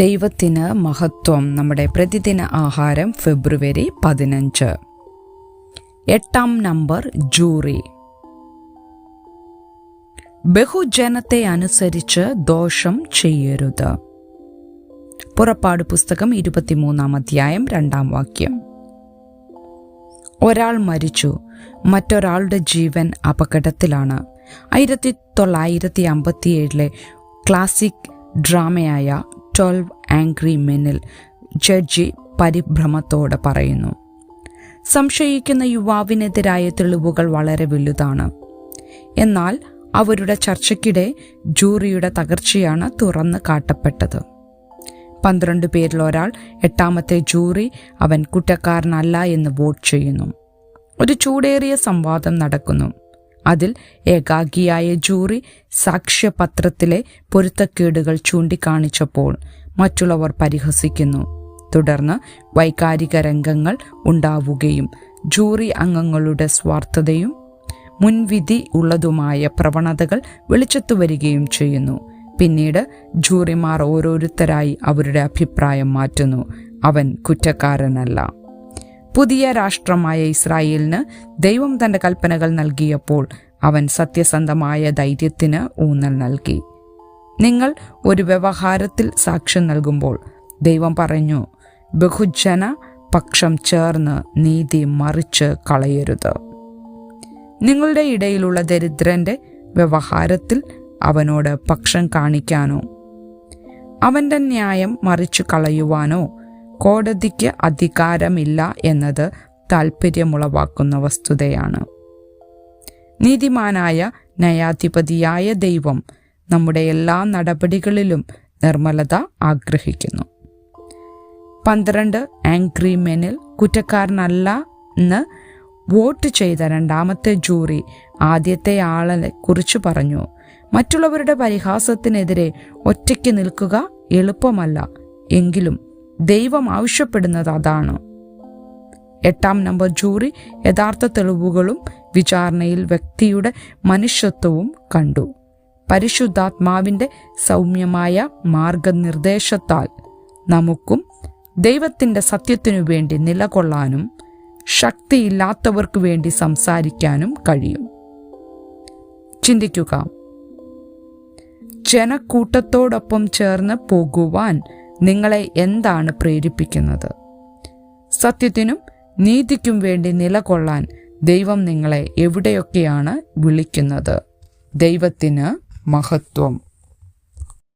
ദൈവത്തിന് മഹത്വം. നമ്മുടെ പ്രതിദിന ആഹാരം ഫെബ്രുവരി പതിനഞ്ച്. എട്ടാം നമ്പർ ജൂറി. ബഹുജനത്തെ അനുസരിച്ച് ദോഷം ചെയ്യരുത്. പുറപ്പാട് പുസ്തകം ഇരുപത്തിമൂന്നാം അധ്യായം രണ്ടാം വാക്യം. ഒരാൾ മരിച്ചു. മറ്റൊരാളുടെ ജീവൻ അപകടത്തിലാണ്. ആയിരത്തി തൊള്ളായിരത്തി അമ്പത്തിയേഴിലെ ക്ലാസിക് ഡ്രാമയായ ട്വൽവ് ആംഗ്രി മെനിൽ ജഡ്ജി പരിഭ്രമത്തോടെ പറയുന്നു. സംശയിക്കുന്ന യുവാവിനെതിരായ തെളിവുകൾ വളരെ വലുതാണ്. എന്നാൽ അവരുടെ ചർച്ചയ്ക്കിടെ ജൂറിയുടെ തകർച്ചയാണ് തുറന്നു കാട്ടപ്പെട്ടത്. പന്ത്രണ്ട് പേരിൽ ഒരാൾ എട്ടാമത്തെ ജൂറി അവൻ കുറ്റക്കാരനല്ല എന്ന് വോട്ട് ചെയ്യുന്നു. ഒരു ചൂടേറിയ സംവാദം നടക്കുന്നു. അതിൽ ഏകാഗിയായ ജൂറി സാക്ഷ്യപത്രത്തിലെ പൊരുത്തക്കേടുകൾ ചൂണ്ടിക്കാണിച്ചപ്പോൾ മറ്റുള്ളവർ പരിഹസിക്കുന്നു. തുടർന്ന് വൈകാരിക രംഗങ്ങൾ ഉണ്ടാവുകയും ജൂറി അംഗങ്ങളുടെ സ്വാർത്ഥതയും മുൻവിധി ഉള്ളതുമായ പ്രവണതകൾ വെളിച്ചത്തു വരികയും ചെയ്യുന്നു. പിന്നീട് ജൂറിമാർ ഓരോരുത്തരായി അവരുടെ അഭിപ്രായം മാറ്റുന്നു. അവൻ കുറ്റക്കാരനല്ല. പുതിയ രാഷ്ട്രമായ ഇസ്രായേലിന് ദൈവം തന്റെ കൽപ്പനകൾ നൽകിയപ്പോൾ അവൻ സത്യസന്ധമായ ധൈര്യത്തിന് ഊന്നൽ നൽകി. നിങ്ങൾ ഒരു വ്യവഹാരത്തിൽ സാക്ഷ്യം നൽകുമ്പോൾ ദൈവം പറഞ്ഞു ബഹുജന പക്ഷം ചേർന്ന് നീതി മറിച്ച് കളയരുത്. നിങ്ങളുടെ ഇടയിലുള്ള ദരിദ്രന്റെ വ്യവഹാരത്തിൽ അവനോട് പക്ഷം കാണിക്കാനോ അവന്റെ ന്യായം മറിച്ചു കളയുവാനോ കോടതിക്ക് അധികാരമില്ല എന്നത് താൽപ്പര്യമുളവാക്കുന്ന വസ്തുതയാണ്. നീതിമാനായ ന്യായാധിപതിയായ ദൈവം നമ്മുടെ എല്ലാ നടപടികളിലും നിർമ്മലത ആഗ്രഹിക്കുന്നു. പന്ത്രണ്ട് ആംഗ്രി മെനിൽ കുറ്റക്കാരനല്ല എന്ന് വോട്ട് ചെയ്ത രണ്ടാമത്തെ ജൂറി ആദ്യത്തെ ആളെ കുറിച്ച് പറഞ്ഞു. മറ്റുള്ളവരുടെ പരിഹാസത്തിനെതിരെ ഒറ്റയ്ക്ക് നിൽക്കുക എളുപ്പമല്ല. എങ്കിലും ദൈവം ആവശ്യപ്പെടുന്നത് അതാണ്. എട്ടാം നമ്പർ ജൂറി യഥാർത്ഥ തെളിവുകളും വിചാരണയിൽ വ്യക്തിയുടെ മനുഷ്യത്വവും കണ്ടു. പരിശുദ്ധാത്മാവിന്റെ സൗമ്യമായ മാർഗനിർദ്ദേശത്താൽ നമുക്കും ദൈവത്തിന്റെ സത്യത്തിനു വേണ്ടി നിലകൊള്ളാനും ശക്തിയില്ലാത്തവർക്ക് വേണ്ടി സംസാരിക്കാനും കഴിയും. ചിന്തിക്കുക. ജനക്കൂട്ടത്തോടൊപ്പം ചേർന്ന് പോകുവാൻ നിങ്ങളെ എന്താണ് പ്രേരിപ്പിക്കുന്നത്? സത്യത്തിനും നീതിക്കും വേണ്ടി നിലകൊള്ളാൻ ദൈവം നിങ്ങളെ എവിടെയൊക്കെയാണ് വിളിക്കുന്നത്? ദൈവത്തിന് മഹത്വം.